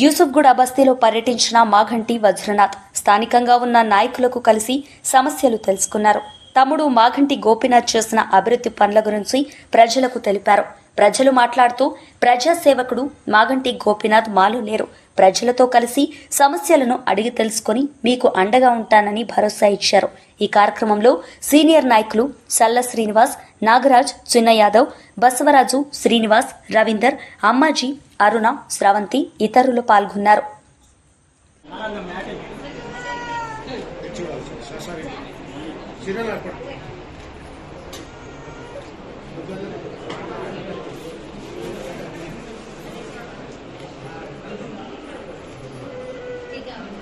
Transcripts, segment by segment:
యూసుఫ్గూడ బస్తీలో పర్యటించిన మాఘంటి వజ్రనాథ్ స్థానికంగా ఉన్న నాయకులకు కలిసి సమస్యలు తెలుసుకున్నారు. తమ్ముడు మాఘంటి గోపీనాథ్ చేసిన అభివృద్ధి పనుల గురించి ప్రజలకు తెలిపారు. ప్రజలు మాట్లాడుతూ ప్రజాసేవకుడు మాగంటి గోపీనాథ్ మాలో లేరు. ప్రజలతో కలిసి సమస్యలను అడిగి తెలుసుకొని మీకు అండగా ఉంటానని భరోసా ఇచ్చారు. ఈ కార్యక్రమంలో సీనియర్ నాయకులు సల్ల శ్రీనివాస్ నాగరాజ్ చిన్న యాదవ్ బసవరాజు శ్రీనివాస్ రవీందర్ అమ్మాజీ అరుణ స్రవంతి ఇతరులు పాల్గొన్నారు.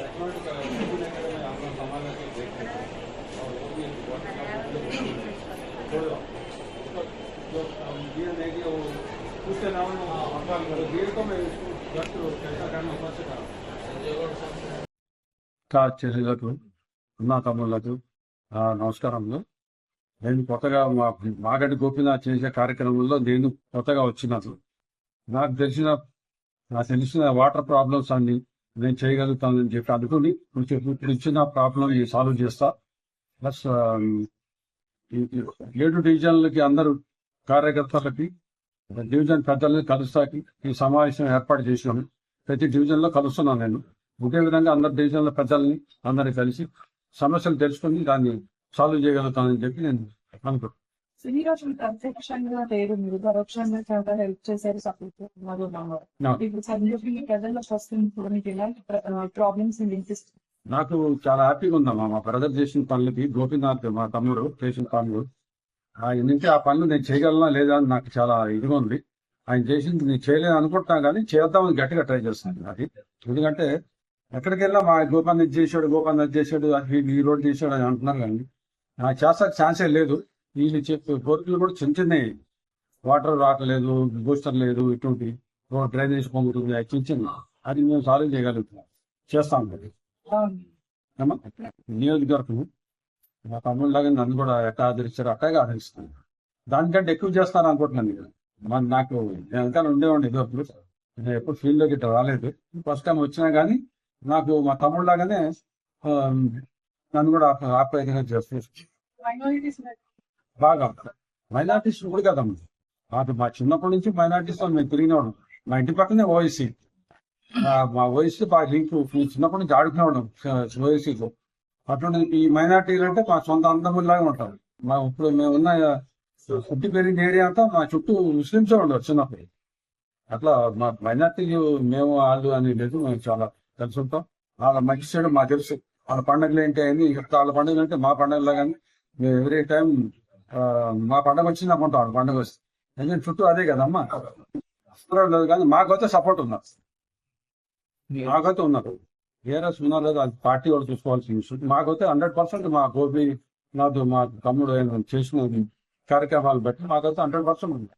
ఇదండి ఇంకా చెల్లెలకు అన్నా తమ్ముళ్ళకు నమస్కారములు. నేను కొత్తగా మా మాగడి గోపినాథ్ చేసే కార్యక్రమంలో నేను కొత్తగా వచ్చినట్లు నాకు తెలిసిన నాకు తెలిసిన వాటర్ ప్రాబ్లమ్స్ అన్ని నేను చేయగలుగుతానని చెప్పి అనుకుని ఇప్పుడు ఇచ్చిన ప్రాబ్లం సాల్వ్ చేస్తా. ప్లస్ um, ఏడు డివిజన్లకి అందరూ కార్యకర్తలకి డివిజన్ పెద్దల్ని కలుస్తాకి ఈ సమావేశం ఏర్పాటు చేసినాము. ప్రతి డివిజన్లో కలుస్తున్నాను నేను. ఒకే విధంగా అందరి డివిజన్ల పెద్దల్ని అందరిని కలిసి సమస్యలు తెలుసుకుని దాన్ని సాల్వ్ చేయగలుగుతానని చెప్పి నేను అనుకుంటున్నాను. ఈ ప్రత్యక్షంగా లేదు మీరు పరోక్షంగా చాలా హెల్ప్ చేశారు సపోర్ట్ ఉన్నారు ఇప్పుడు చదువుకుని ప్రజలకు వస్తుంది మీకు ఎలాంటి ప్రాబ్లమ్స్ వినిపిస్తుంది నాకు చాలా హ్యాపీగా ఉందమ్మా. మా బ్రదర్ చేసిన పనులకి గోపీనాథ్ మా తమ్ముడు చేసిన పనులు. ఎందుకంటే ఆ పనులు నేను చేయగలనా లేదా అని నాకు చాలా ఇదిగా ఉంది. ఆయన చేసింది నేను చేయలేదు అనుకుంటున్నాను కానీ చేద్దామని గట్టిగా ట్రై చేస్తున్నాను అది. ఎందుకంటే ఎక్కడికి వెళ్ళా మా గోపాన్ ఇది చేశాడు గోపాన్ అది చేశాడు అది ఈ రోడ్ చేశాడు అని అంటున్నారు కానీ నాకు చేస్తాక ఛాన్సే లేదు. వీళ్ళు చెప్పే కోరికలు కూడా చిన్న చిన్నవి. వాటర్ రాకలేదు బూస్టర్ లేదు ఇటువంటి రోడ్ డ్రైనేజ్ పొంగుతుంది అది చిన్న చిన్న. అది మేము సాల్వ్ చేయగలుగుతున్నాం. చేస్తాం నియోజకవర్గం మా తమ్ముళ్ళగా నన్ను కూడా ఎట్లా ఆదరిస్తారు అట్టాగే ఆదరిస్తాను. దానికంటే ఎక్కువ చేస్తాను అనుకుంటున్నాను నేను. మన నాకు నేను ఇంకా ఉండేవాడిని ఏదో అప్పుడు నేను ఎప్పుడు ఫీల్డ్లోకి ఇట్లా రాలేదు. ఫస్ట్ టైం వచ్చినా కానీ నాకు మా తమ్ముళ్ళలాగానే నన్ను కూడా ఆప- ఆప్యాయంగా చేస్తారు. బాగా మైనార్టీస్ కూడా కదమ్మ అది మా చిన్నప్పటి నుంచి మైనార్టీస్ మేము తిరిగినవాడు మా ఇంటి పక్కనే ఓఎస్సీ మా ఓఎస్సీ బాగా లింక్ చిన్నప్పటి నుంచి ఆడుకునేవాడు ఓఎస్సీతో అటువంటి ఈ మైనార్టీలు అంటే మా సొంత అందములాగా ఉంటారు. మా ఇప్పుడు మేము ఉన్న పుట్టి పెరిగిన ఏరియా అంతా మా చుట్టూ ముస్లింసే ఉండవు చిన్నప్పుడు. అట్లా మా మైనార్టీలు మేము వాళ్ళు అని లేదు మేము చాలా కలిసి ఉంటాం. వాళ్ళ మంచి సైడ్ మాకు తెలుసు. వాళ్ళ పండుగలు ఏంటి అని వాళ్ళ పండుగలు అంటే మా పండుగలో కానీ మేము ఎవ్రీ టైం మా పండుగ వచ్చింది అనుకుంటాం పండుగ వస్తే. ఎందుకంటే చుట్టూ అదే కదమ్మా. లేదు కానీ మాకైతే సపోర్ట్ ఉన్నారు. మాకైతే ఉన్నారు. ఏరస్ ఉన్నారు లేదా అది పార్టీ వాళ్ళు చూసుకోవాల్సిన విషయం. మాకైతే హండ్రెడ్ పర్సెంట్ మా గోపి నాతో మా తమ్ముడు చేసిన కార్యక్రమాలు బట్టి మాకైతే హండ్రెడ్ పర్సెంట్ ఉంది.